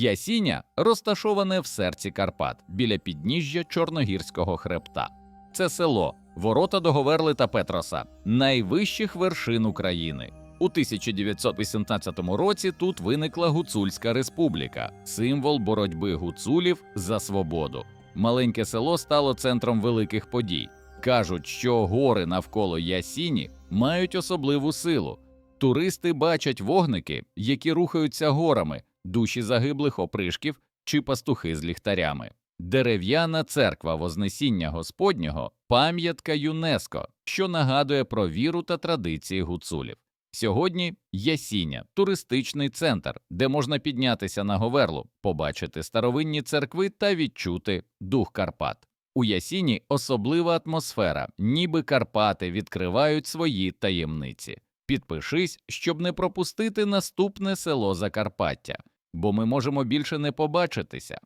Ясіня розташоване в серці Карпат біля підніжжя Чорногірського хребта. Це село, ворота до Говерли та Петроса, найвищих вершин України. У 1918 році тут виникла Гуцульська республіка, символ боротьби гуцулів за свободу. Маленьке село стало центром великих подій. Кажуть, що гори навколо Ясіні мають особливу силу. Туристи бачать вогники, які рухаються горами, душі загиблих опришків чи пастухи з ліхтарями. Дерев'яна церква Вознесіння Господнього пам'ятка ЮНЕСКО, що нагадує про віру та традиції гуцулів. Сьогодні Ясіня туристичний центр, де можна піднятися на Говерлу, побачити старовинні церкви та відчути дух Карпат. У Ясіні особлива атмосфера, ніби Карпати відкривають свої таємниці. Підпишись, щоб не пропустити наступне село Закарпаття, бо ми можемо більше не побачитися.